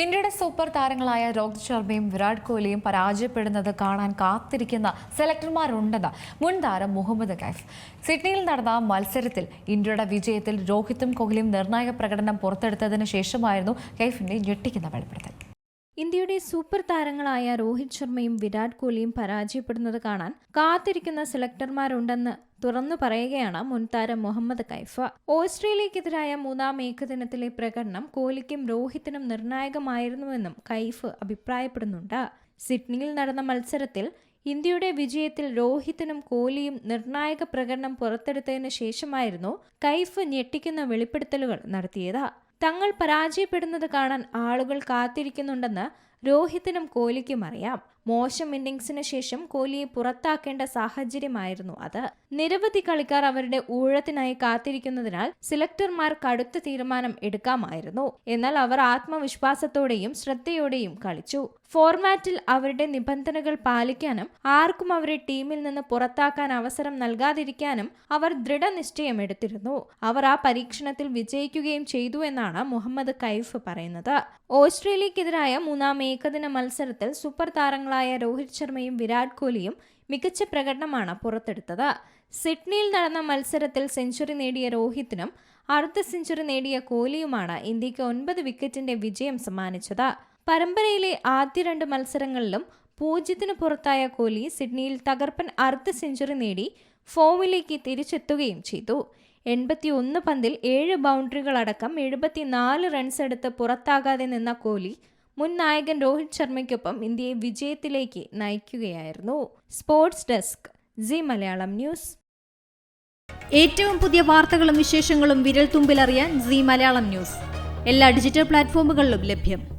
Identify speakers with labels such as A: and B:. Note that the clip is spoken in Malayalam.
A: ഇന്ത്യയുടെ സൂപ്പർ താരങ്ങളായ രോഹിത് ശർമ്മയും വിരാട് കോഹ്ലിയും പരാജയപ്പെടുന്നത് കാണാൻ കാത്തിരിക്കുന്ന സെലക്ടർമാരുണ്ടെന്ന് മുൻ താരം മുഹമ്മദ് കൈഫ് സിഡ്നിയിൽ നടന്ന മത്സരത്തിൽ ഇന്ത്യയുടെ വിജയത്തിൽ രോഹിത്തും കോഹ്ലിയും നിർണായക പ്രകടനം പുറത്തെടുത്തതിന് ശേഷമായിരുന്നു കൈഫിന്റെ ഞെട്ടിക്കുന്ന വെളിപ്പെടുത്തൽ.
B: ഇന്ത്യയുടെ സൂപ്പർ താരങ്ങളായ രോഹിത് ശർമ്മയും വിരാട് കോഹ്ലിയും പരാജയപ്പെടുന്നത് കാണാൻ കാത്തിരിക്കുന്ന സെലക്ടർമാരുണ്ടെന്ന് തുറന്നു പറയുകയാണ് മുൻ താരം മുഹമ്മദ് കൈഫ. ഓസ്ട്രേലിയക്കെതിരായ മൂന്നാം ഏകദിനത്തിലെ പ്രകടനം കോഹ്ലിക്കും രോഹിത്തിനും നിർണായകമായിരുന്നുവെന്നും കൈഫ് അഭിപ്രായപ്പെടുന്നുണ്ട്. സിഡ്നിയിൽ നടന്ന മത്സരത്തിൽ ഇന്ത്യയുടെ വിജയത്തിൽ രോഹിത്തിനും കോഹ്ലിയും നിർണായക പ്രകടനം പുറത്തെടുത്തതിന് ശേഷമായിരുന്നു കൈഫ് ഞെട്ടിക്കുന്ന വെളിപ്പെടുത്തലുകൾ നടത്തിയത്. തങ്ങൾ പരാജയപ്പെടുന്നത് കാണാൻ ആളുകൾ കാത്തിരിക്കുന്നുണ്ടെന്ന് രോഹിത്തിനും കോഹ്ലിക്കും അറിയാം. മോശം ഇന്നിംഗ്സിന് ശേഷം കോഹ്ലിയെ പുറത്താക്കേണ്ട സാഹചര്യമായിരുന്നു അത്. നിരവധി കളിക്കാർ അവരുടെ ഊഴത്തിനായി കാത്തിരിക്കുന്നതിനാൽ സെലക്ടർമാർ കടുത്ത തീരുമാനം എടുക്കാമായിരുന്നു. എന്നാൽ അവർ ആത്മവിശ്വാസത്തോടെയും ശ്രദ്ധയോടെയും കളിച്ചു. ഫോർമാറ്റിൽ അവരുടെ നിബന്ധനകൾ പാലിക്കാനും ആർക്കും അവരെ ടീമിൽ നിന്ന് പുറത്താക്കാൻ അവസരം നൽകാതിരിക്കാനും അവർ ദൃഢനിശ്ചയം എടുത്തിരുന്നു അവർ ആ പരീക്ഷണത്തിൽ വിജയിക്കുകയും ചെയ്തു എന്നാണ് മുഹമ്മദ് കൈഫ് പറയുന്നത്. ഓസ്ട്രേലിയക്കെതിരായ മൂന്നാം ഏകദിന മത്സരത്തിൽ സൂപ്പർ താരങ്ങളായ രോഹിത് ശർമ്മയും വിരാട് കോഹ്ലിയും മികച്ച പ്രകടനമാണ് പുറത്തെടുത്തത്. സിഡ്നിയിൽ നടന്ന മത്സരത്തിൽ സെഞ്ചുറി നേടിയ രോഹിത്തിനും അർദ്ധ സെഞ്ചുറി നേടിയ കോഹ്ലിയുമാണ് ഇന്ത്യയ്ക്ക് ഒൻപത് വിക്കറ്റിന്റെ വിജയം സമ്മാനിച്ചത്. പരമ്പരയിലെ ആദ്യ രണ്ട് മത്സരങ്ങളിലും പൂജ്യത്തിന് പുറത്തായ കോഹ്ലി സിഡ്നിയിൽ തകർപ്പൻ അർദ്ധ സെഞ്ചുറി നേടി ഫോമിലേക്ക് തിരിച്ചെത്തുകയും ചെയ്തു. എൺപത്തി ഒന്ന് പന്തിൽ ഏഴ് ബൗണ്ടറികളടക്കം എഴുപത്തിനാല് റൺസ് എടുത്ത് പുറത്താകാതെ നിന്ന കോഹ്ലി മുൻ നായകൻ രോഹിത് ശർമ്മയ്ക്കൊപ്പം ഇന്ത്യയെ വിജയത്തിലേക്ക് നയിക്കുകയായിരുന്നു. Sports desk Zee Malayalam news.
C: ഏറ്റവും പുതിയ വാർത്തകളും വിശേഷങ്ങളും വിരൽ തുമ്പിലറിയാൻ സി മലയാളം ന്യൂസ്. എല്ലാ ഡിജിറ്റൽ പ്ലാറ്റ്ഫോമുകളിലും ലഭ്യം.